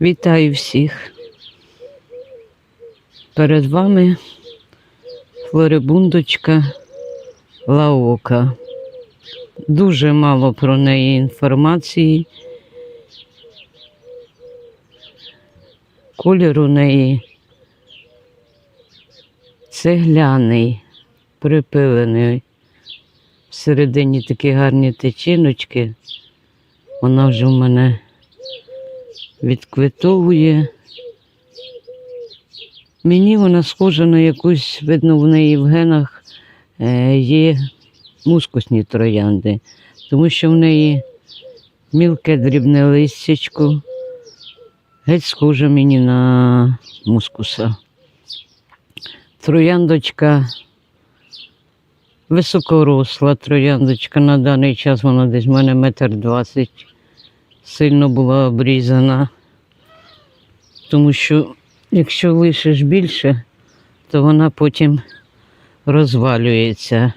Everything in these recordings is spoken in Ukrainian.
Вітаю всіх. Перед вами флорибундочка Лаока. Дуже мало про неї інформації. Колір у неї цегляний, припилений. Всередині такі гарні течіночки. Вона вже в мене відквитовує. Мені вона схожа на якусь, видно, в неї в генах е, є мускусні троянди, тому що в неї мілке дрібне листячко, геть схоже мені на мускуса. Трояндочка високоросла трояндочка. На даний час вона десь в мене метр двадцять сильно була обрізана, тому що якщо лишиш більше, то вона потім розвалюється.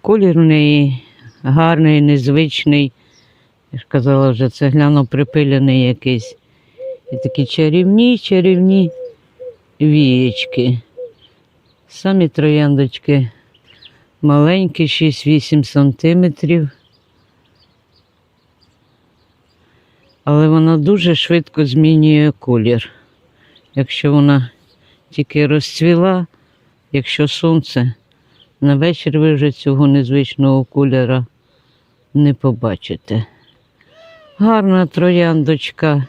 Колір у неї гарний, незвичний. Я ж казала, вже цегляно припилений якийсь. І такі чарівні, чарівні вієчки. Самі трояндочки маленькі, 6-8 сантиметрів. Але вона дуже швидко змінює колір. Якщо вона тільки розцвіла, якщо сонце, на вечір ви вже цього незвичного кольора не побачите. Гарна трояндочка.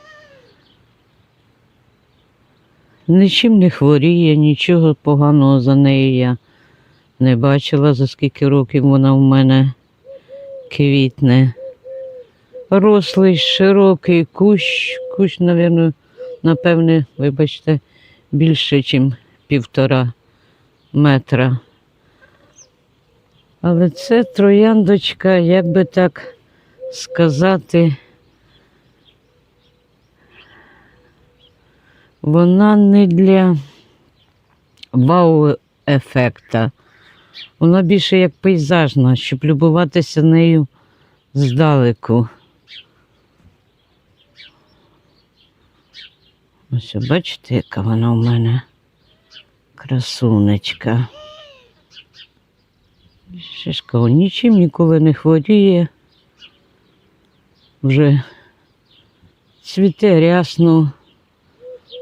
Нічим не хворіє, нічого поганого за нею я не бачила, за скільки років вона в мене квітне. Рослий, широкий кущ, кущ, напевно, напевне, вибачте, більше, ніж півтора метра. Але це трояндочка, як би так сказати, вона не для вау-ефекта. Вона більше як пейзажна, щоб любуватися нею здалеку. Ось бачите, яка вона у мене красунечка. Ж нічим ніколи не хворіє. Вже цвіте рясно,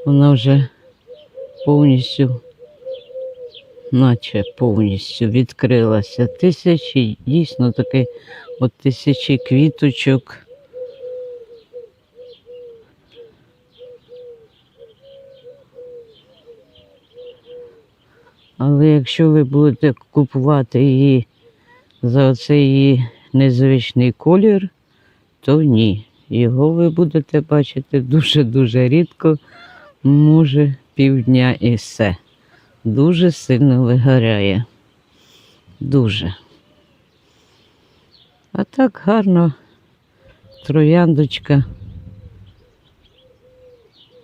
вона вже повністю, наче повністю відкрилася. Тисячі, дійсно таки, от тисячі квіточок. Але якщо ви будете купувати її за оцей її незвичний колір, то ні. Його ви будете бачити дуже-дуже рідко, може півдня і все. Дуже сильно вигоряє. Дуже. А так гарно трояндочка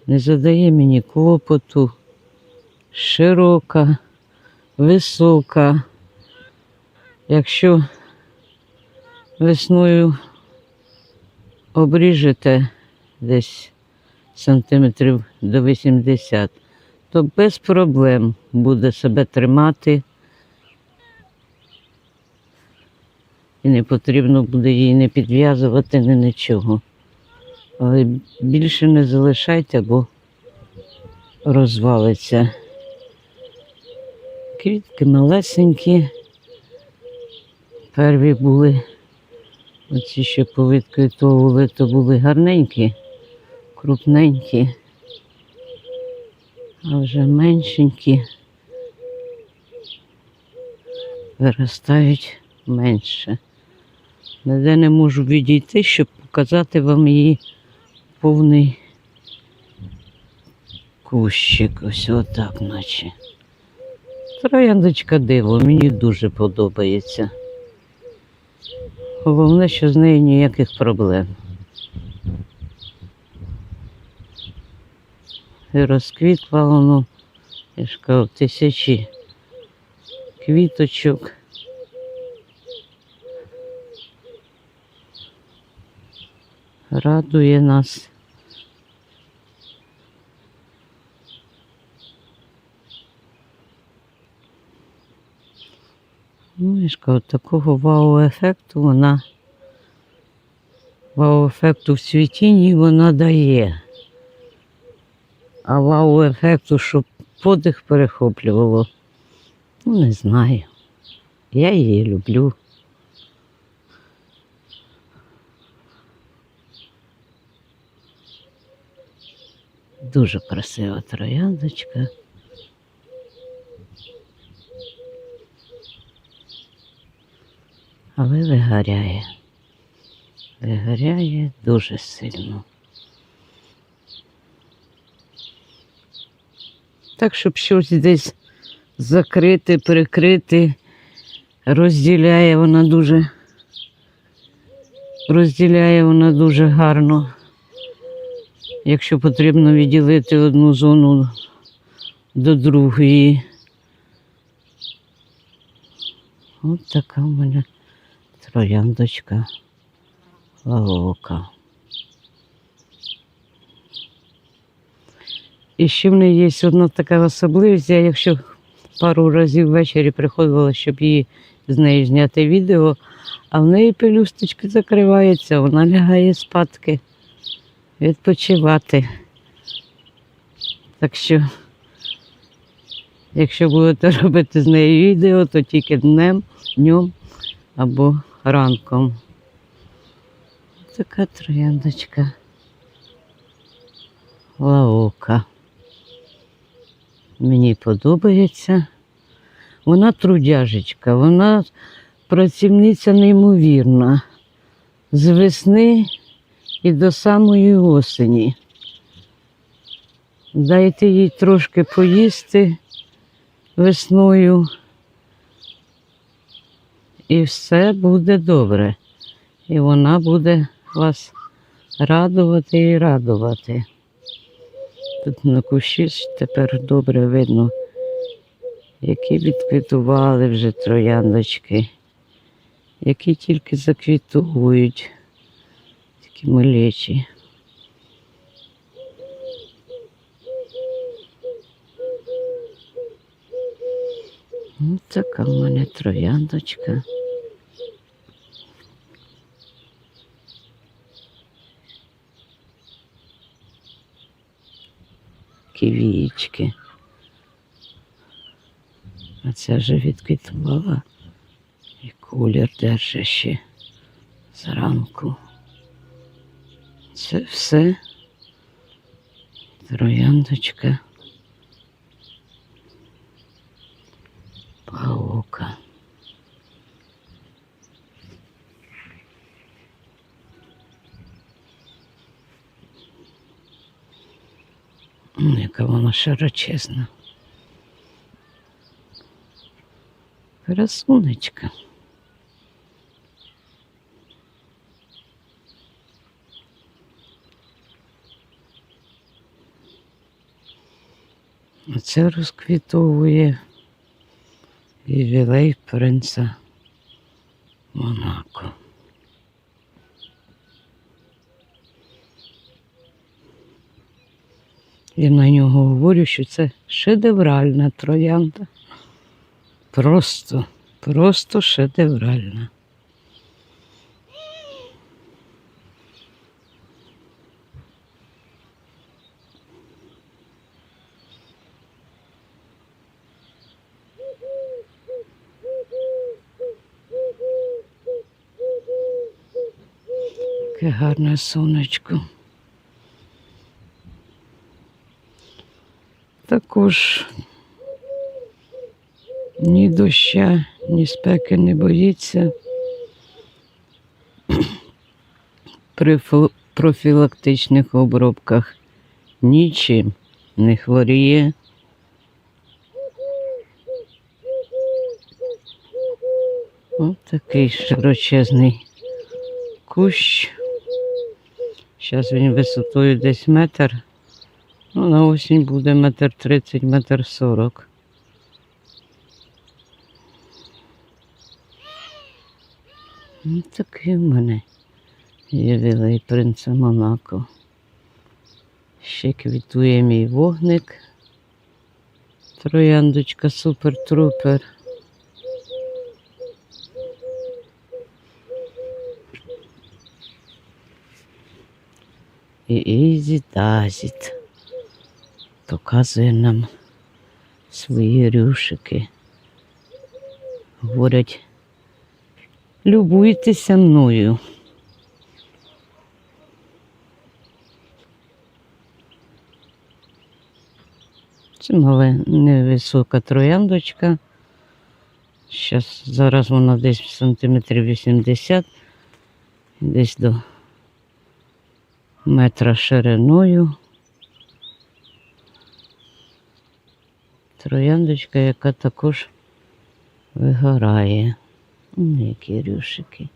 не задає мені клопоту, широка висока. Якщо весною обріжете десь сантиметрів до 80, то без проблем буде себе тримати. І не потрібно буде її не підв'язувати, ні нічого. Але більше не залишайте, бо розвалиться. Квітки малесенькі. Перві були, оці що повідквітовували, то були гарненькі, крупненькі, а вже меншенькі виростають менше. Ніде не можу відійти, щоб показати вам її повний кущик. Ось отак, наче. Трояндочка диво, мені дуже подобається. Головне, що з нею ніяких проблем. І розквітла воно, я ж кажу, тисячі квіточок. Радує нас Ж кажу, такого вау-ефекту вона вау-ефекту в цвітінні вона дає. А вау-ефекту, щоб подих перехоплювало, ну не знаю. Я її люблю. Дуже красива трояндочка. Але вигоряє. Вигоряє дуже сильно. Так, щоб щось десь закрити, прикрити, розділяє вона дуже, розділяє вона дуже гарно. Якщо потрібно відділити одну зону до другої. От така в мене трояндочка лавока. І ще в неї є одна така особливість, я якщо пару разів ввечері приходила, щоб її з нею зняти відео, а в неї пелюсточки закриваються, вона лягає спадки, відпочивати. Так що, якщо будете робити з нею відео, то тільки днем, днем або ранком. Така трояндочка. Лаока. Мені подобається. Вона трудяжечка, вона працівниця неймовірна. З весни і до самої осені. Дайте їй трошки поїсти весною. І все буде добре. І вона буде вас радувати і радувати. Тут на кущі тепер добре видно, які відквітували вже трояндочки, які тільки заквітують, такі малечі. Ось така в мене трояндочка. Ківічки. А ця вже відквітувала і колір держа ще зранку. Це все трояндочка. Яка широчезна. Красунечка. Це розквітовує ювілей принца Монако. Я на нього говорю, що це шедевральна троянда. Просто, просто шедевральна. Яке гарне сонечко. Також ні доща, ні спеки не боїться. При профілактичних обробках нічим не хворіє. Ось такий широчезний кущ. Зараз він висотою десь метр. Ну, на осінь буде метр тридцять, метр сорок. Ну, такий в мене є білий принца Монако. Ще квітує мій вогник. Трояндочка супер-трупер. І Ізі Тазіт показує нам свої рюшики. Говорять, любуйтеся мною. Це мале невисока трояндочка. Щас, зараз вона десь сантиметрів 80, десь до метра шириною. Трояндочка, яка також вигорає. Вон які рюшики.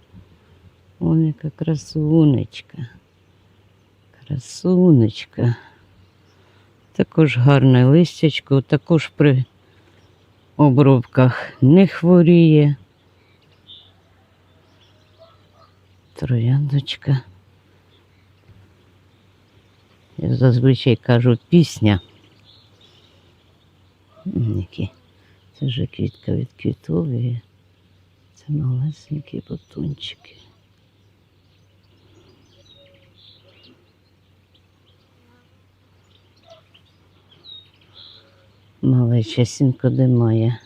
Вон яка красунечка. Красунечка. Також гарне листячко, також при обробках не хворіє. Трояндочка. Я зазвичай кажу пісня. Які. Це вже квітка відквітовує. Це малесенькі бутончики. Малечесінько де має.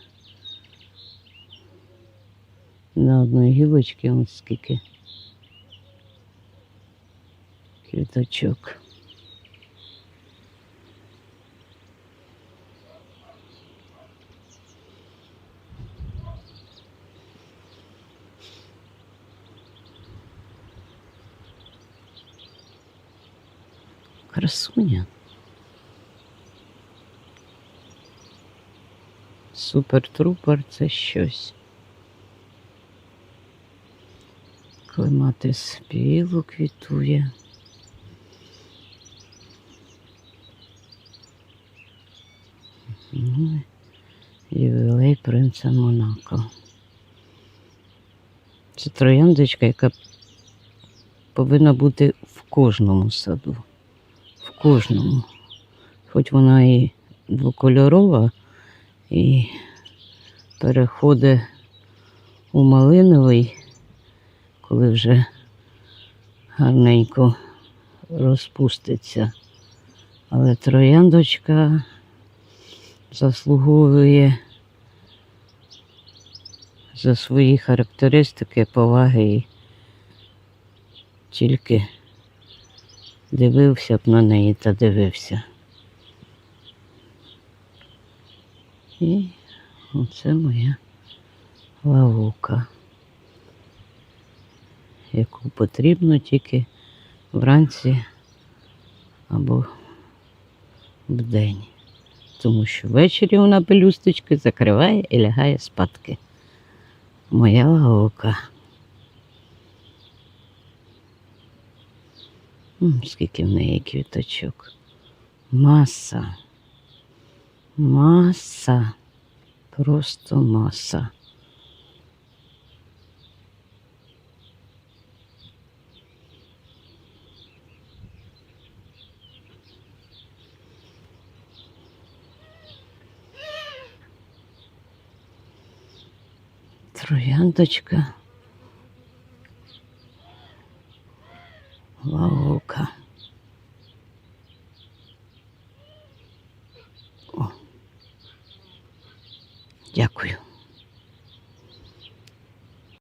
На одної гілочці ось скільки квіточок. Красуня. Супер-трупер це щось. Клематис білу квітує. Ну, Ювілей принца Монако. Це трояндочка, яка повинна бути в кожному саду. Кожному. Хоч вона і двокольорова, і переходить у малиновий, коли вже гарненько розпуститься. Але трояндочка заслуговує за свої характеристики, поваги і тільки дивився б на неї та дивився. І оце моя лавука, яку потрібно тільки вранці або вдень. Тому що ввечері вона пелюсточки закриває і лягає спадки. Моя лавука. Скільки в неї квіточок. Маса. Маса. Просто маса. Трояндочка.